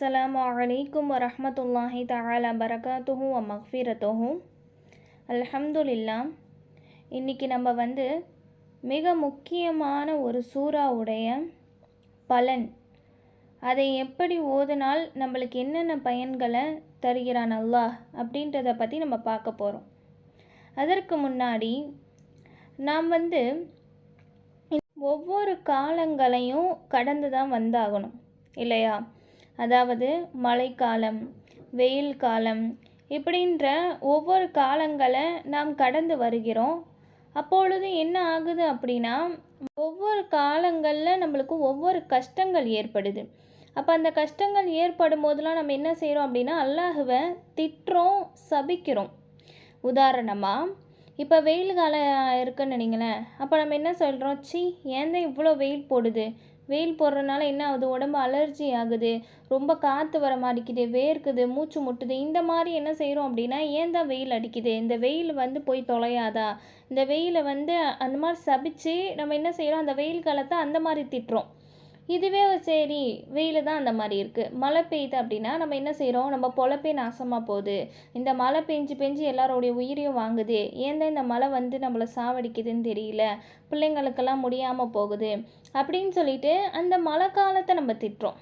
அஸ்லாம் வலைக்கம் வரமத்துல்லாஹி தாலா பரகாத்துஹும் மஹ்ஃபிரத்துஹும் அல்ஹம்துல்லா இன்னைக்கு நம்ம வந்து மிக முக்கியமான ஒரு சூறாவுடைய பலன் அதை எப்படி ஓதுனால் நம்மளுக்கு என்னென்ன பயன்களை தருகிறான் அல்லாஹ் அப்படின்றத பற்றி நம்ம பார்க்க போகிறோம் அதற்கு முன்னாடி நாம் வந்து ஒவ்வொரு காலங்களையும் கடந்து தான் வந்தாகணும் இல்லையா அதாவது மழைக்காலம் வெயில் காலம் இப்படின்ற ஒவ்வொரு காலங்களை நாம் கடந்து வருகிறோம். அப்பொழுது என்ன ஆகுது அப்படின்னா ஒவ்வொரு காலங்களில் நம்மளுக்கு ஒவ்வொரு கஷ்டங்கள் ஏற்படுது. அப்போ அந்த கஷ்டங்கள் ஏற்படும் போதெல்லாம் நம்ம என்ன செய்கிறோம் அப்படின்னா அல்லாஹுவை திட்டுறோம் சபிக்கிறோம். உதாரணமாக இப்போ வெயில் காலம் இருக்குன்னு நினைங்களேன். அப்போ நம்ம என்ன சொல்கிறோம் சி ஏன் தான் இவ்வளோ வெயில் போடுது? வெயில் போடுறதுனால என்ன ஆகுது? உடம்பு அலர்ஜி ஆகுது. ரொம்ப காற்று வர மாட்டேங்குது வேர்க்குது மூச்சு முட்டுது. இந்த மாதிரி என்ன செய்கிறோம் அப்படின்னா ஏன் தான் வெயில் அடிக்குது? இந்த வெயில் வந்து போய் தொலையாதா? இந்த வெயிலை வந்து அந்த மாதிரி சபிச்சு நம்ம என்ன செய்கிறோம் அந்த வெயில் காலத்தை அந்த மாதிரி திட்டுறோம். இதுவே சரி வெயில் தான் அந்த மாதிரி இருக்குது மழை பெய்யுது அப்படின்னா நம்ம என்ன செய்கிறோம் நம்ம பொழப்பே நாசமாக போகுது. இந்த மழை பெஞ்சு பெஞ்சு எல்லாரோடைய உயிரையும் வாங்குது. ஏன் இந்த மழை வந்து நம்மளை சாவடிக்குதுன்னு தெரியல? பிள்ளைங்களுக்கெல்லாம் முடியாமல் போகுது. அப்படின்னு சொல்லிட்டு அந்த மழை காலத்தை நம்ம திட்டுறோம்.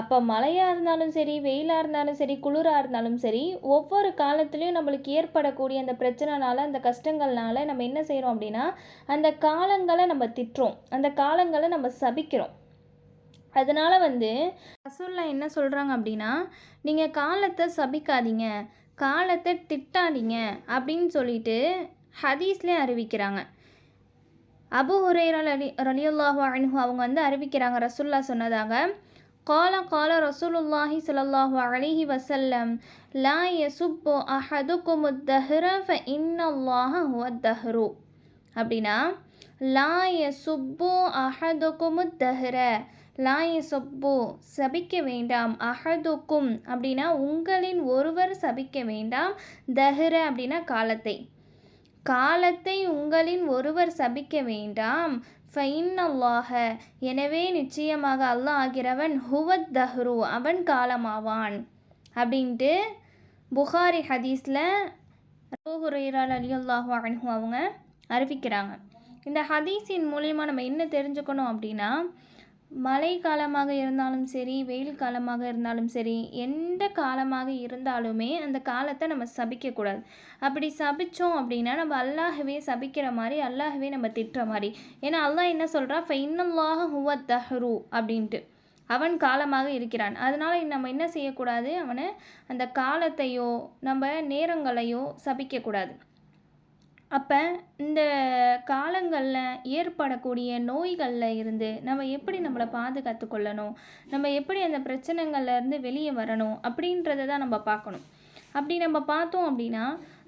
அப்போ மழையாக இருந்தாலும் சரி வெயிலாக இருந்தாலும் சரி குளிராக இருந்தாலும் சரி ஒவ்வொரு காலத்துலேயும் நம்மளுக்கு ஏற்படக்கூடிய அந்த பிரச்சனைனால அந்த கஷ்டங்கள்னால நம்ம என்ன செய்கிறோம் அப்படின்னா அந்த காலங்களை நம்ம திட்டுறோம். அந்த காலங்களை நம்ம சபிக்கிறோம். அதனால் வந்து ரசூல்லா என்ன சொல்கிறாங்க அப்படின்னா நீங்கள் காலத்தை சபிக்காதீங்க காலத்தை திட்டாதீங்க அப்படின்னு சொல்லிட்டு ஹதீஸ்லேயே அறிவிக்கிறாங்க. அபு ஹுரேரா அலி ரலியுல்லாஹு அன்ஹு அவங்க வந்து அறிவிக்கிறாங்க ரசூல்லா சொன்னதாக கால கால ரசூலுல்லாஹி ஸல்லல்லாஹு அலிஹி வசல்லம் லா யசுப்பு அஹதுக்கும் தஹ்ர ஃப இன்னல்லாஹ ஹுவ தஹ்ரு அப்படின்னா லா யசுப்பு அஹதுக்கும் தஹ்ர லா யசுப்பு சபிக்க வேண்டாம் அஹதுக்கும் அப்படின்னா உங்களின் ஒருவர் சபிக்க வேண்டாம் தஹ்ர அப்படின்னா காலத்தை. காலத்தை உங்களின் ஒருவர் சபிக்க வேண்டாம். ஃபைன்னல்லாஹ எனவே நிச்சயமாக அல்லாஹ் ஆகிறவன் ஹுவத் தஹ்ரு அவன் காலமாவான். அப்படின்ட்டு புகாரி ஹதீஸில் அபூஹுரைரால் அலி அல்லாஹு அன்ஹு அவங்க அறிவிக்கிறாங்க. இந்த ஹதீஸின் மூலிமா நம்ம என்ன தெரிஞ்சுக்கணும் அப்படின்னா மழை காலமாக இருந்தாலும் சரி வெயில் காலமாக இருந்தாலும் சரி எந்த காலமாக இருந்தாலுமே அந்த காலத்தை நம்ம சபிக்கக்கூடாது. அப்படி சபித்தோம் அப்படின்னா நம்ம அல்லாஹவே சபிக்கிற மாதிரி அல்லாஹவே நம்ம திட்டுற மாதிரி. ஏன்னா அல்லாஹ் என்ன சொல்கிறா ஃபைனல்லாக ஹுவ தஹ்ரு அப்படின்ட்டு. அவன் காலமாக இருக்கிறான். அதனால் நம்ம என்ன செய்யக்கூடாது? அவனை அந்த காலத்தையோ நம்ம நேரங்களையோ சபிக்கக்கூடாது. அப்போ இந்த காலங்களில் ஏற்படக்கூடிய நோய்களில் இருந்து நம்ம எப்படி நம்மளை பாதுகாத்து கொள்ளணும் நம்ம எப்படி அந்த பிரச்சனைகள்லேருந்து வெளியே வரணும்? அப்படின்றத தான் நம்ம பார்க்கணும். அப்படி நம்ம பார்த்தோம் அப்படின்னா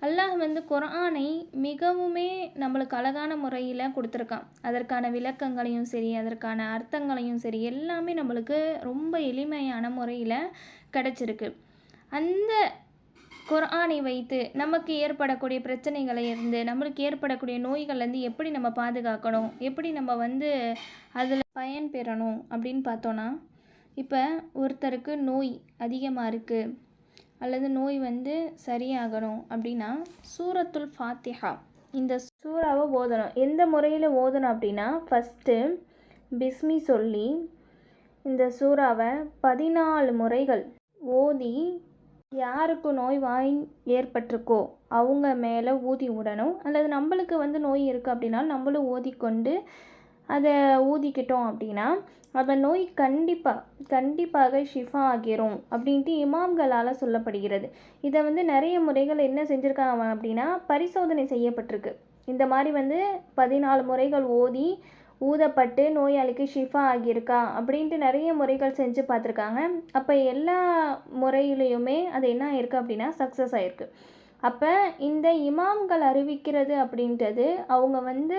அல்லாஹ் வந்து குரானை மிகவுமே நம்மளுக்கு அழகான முறையில் கொடுத்துருக்கான். அதற்கான விளக்கங்களையும் சரி அதற்கான அர்த்தங்களையும் சரி எல்லாமே நம்மளுக்கு ரொம்ப எளிமையான முறையில் கிடச்சிருக்கு. அந்த குரானை வைத்து நமக்கு ஏற்படக்கூடிய பிரச்சனைகளை இருந்து நம்மளுக்கு ஏற்படக்கூடிய நோய்கள்லேருந்து எப்படி நம்ம பாதுகாக்கணும்? எப்படி நம்ம வந்து அதில் பயன் பெறணும் அப்படின்னு பார்த்தோன்னா இப்போ ஒருத்தருக்கு நோய் அதிகமாக இருக்குது அல்லது நோய் வந்து சரியாகணும் அப்படின்னா சூரத்துல் ஃபாத்திஹா. இந்த சூறாவை ஓதணும். எந்த முறையில் ஓதணும் அப்படின்னா ஃபஸ்ட்டு பிஸ்மி சொல்லி இந்த சூறாவை பதினாலு முறைகள் ஓதி யாருக்கு நோய் வாய் ஏற்பட்டிருக்கோ அவங்க மேலே ஊதி விடணும் அல்லது நம்மளுக்கு வந்து நோய் இருக்குது அப்படின்னா நம்மளும் ஊதிக்கொண்டு அதை ஊதிக்கிட்டோம் அப்படின்னா அந்த நோய் கண்டிப்பாக கண்டிப்பாக ஷிஃபா ஆகிரும் அப்படின்ட்டு இமாம்களால் சொல்லப்படுகிறது. இதை வந்து நிறைய முறைகள் என்ன செஞ்சுருக்காங்க அப்படின்னா பரிசோதனை செய்யப்பட்டிருக்கு. இந்த மாதிரி வந்து பதினாலு முறைகள் ஓதி ஊதப்பட்டு நோயாளிக்கு ஷிஃபா ஆகியிருக்கா அப்படின்ட்டு நிறைய முறைகள் செஞ்சு பார்த்துருக்காங்க. அப்போ எல்லா முறையிலையுமே அது என்ன ஆயிருக்கு அப்படின்னா சக்ஸஸ் ஆகிருக்கு அப்போ இந்த இமாம்கள் அறிவிக்கிறது அப்படின்றது அவங்க வந்து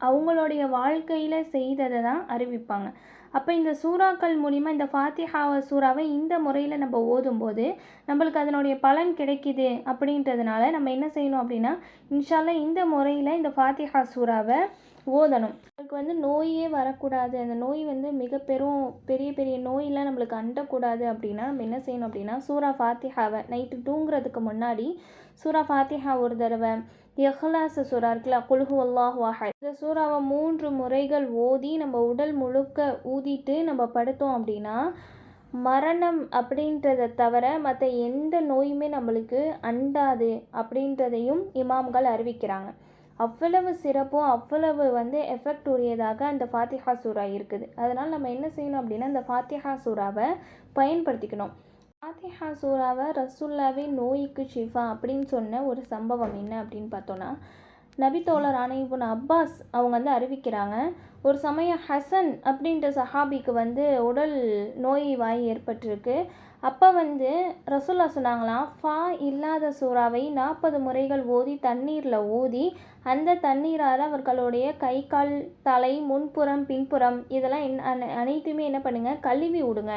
அவங்களுடைய வாழ்க்கையில் செய்ததை தான் அறிவிப்பாங்க. அப்போ இந்த சூறாக்கள் மூலிமா இந்த ஃபாத்திஹா சூறாவை இந்த முறையில் நம்ம ஓதும்போது நம்மளுக்கு அதனுடைய பலன் கிடைக்கிது அப்படின்றதுனால நம்ம என்ன செய்யணும் அப்படின்னா இன்ஷால்லா இந்த முறையில் இந்த ஃபாத்திஹா சூறாவை ஓதணும். நம்மளுக்கு வந்து நோயே வரக்கூடாது. அந்த நோய் வந்து மிக பெரும் பெரிய பெரிய நோயெலாம் நம்மளுக்கு அண்டக்கூடாது அப்படின்னா நம்ம என்ன செய்யணும் அப்படின்னா சூரா ஃபாத்திஹாவை நைட்டு தூங்குறதுக்கு முன்னாடி சூரா ஃபாத்திஹா ஒரு தடவை இஹ்லாஸ் சூறா இருக்குல்ல குல்ஹு அல்லாஹ் வாஹத் இந்த சூறாவை மூன்று முறைகள் ஓதி நம்ம உடல் முழுக்க ஊதிட்டு நம்ம படுத்தோம் அப்படின்னா மரணம் அப்படின்றத தவிர மற்ற எந்த நோயுமே நம்மளுக்கு அண்டாது அப்படின்றதையும் இமாம்கள் அறிவிக்கிறாங்க. அவ்வளவு சிறப்பும் அவ்வளவு வந்து எஃபெக்ட் உரியதாக அந்த ஃபாத்திஹா சூறா இருக்குது. அதனால் நம்ம என்ன செய்யணும் அப்படின்னா இந்த ஃபாத்திஹா சூறாவை பயன்படுத்திக்கணும். ஃபாத்திஹா சூறாவை ரசுல்லாவே நோய்க்கு ஷிஃபா அப்படின்னு சொன்ன ஒரு சம்பவம் என்ன அப்படின்னு பார்த்தோன்னா நபித்தோழர் ஆணையபுன் அப்பாஸ் அவங்க வந்து அறிவிக்கிறாங்க ஒரு சமயம் ஹசன் அப்படின்ற சஹாபிக்கு வந்து உடல் நோய் வாய் ஏற்பட்டிருக்கு. அப்போ வந்து ரசுல்லா சொன்னாங்களாம் ஃபா இல்லாத சூறாவை நாற்பது முறைகள் ஓதி தண்ணீரில் ஊதி அந்த தண்ணீரால் அவர்களுடைய கை கால் தலை முன்புறம் பின்புறம் இதெல்லாம் என்ன அனைத்துமே என்ன பண்ணுங்கள் கழுவி விடுங்க.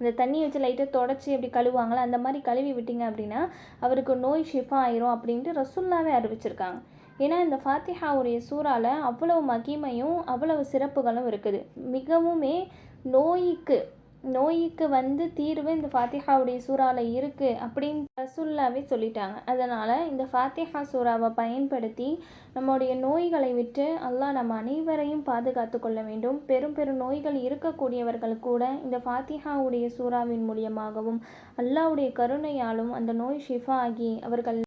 இந்த தண்ணியை வச்சு லைட்டாக தொடச்சி அப்படி கழுவாங்களே அந்த மாதிரி கழுவி விட்டீங்க அப்படின்னா அவருக்கு நோய் ஷிஃபா ஆயிரும் அப்படின்ட்டு ரசுல்லாவே அறிவிச்சிருக்காங்க. ஏன்னா இந்த ஃபாத்திஹாவுடைய சூறால அவ்வளவு மகிமையும் அவ்வளவு சிறப்புகளும் இருக்குது. மிகவுமே நோய்க்கு நோய்க்கு வந்து தீர்வு இந்த ஃபாத்திஹாவுடைய சூறாவில் இருக்குது அப்படின்னு ரசுல்லாவே சொல்லிட்டாங்க. அதனால் இந்த ஃபாத்திஹா சூறாவை பயன்படுத்தி நம்முடைய நோய்களை விட்டு அல்லாஹ் நம்ம அனைவரையும் பாதுகாத்து கொள்ள வேண்டும். பெரும் பெரும் நோய்கள் இருக்கக்கூடியவர்கள் கூட இந்த ஃபாத்திஹாவுடைய சூறாவின் மூலியமாகவும் அல்லாஹ்வுடைய கருணையாலும் அந்த நோய் ஷிஃபா ஆகி அவர்கள்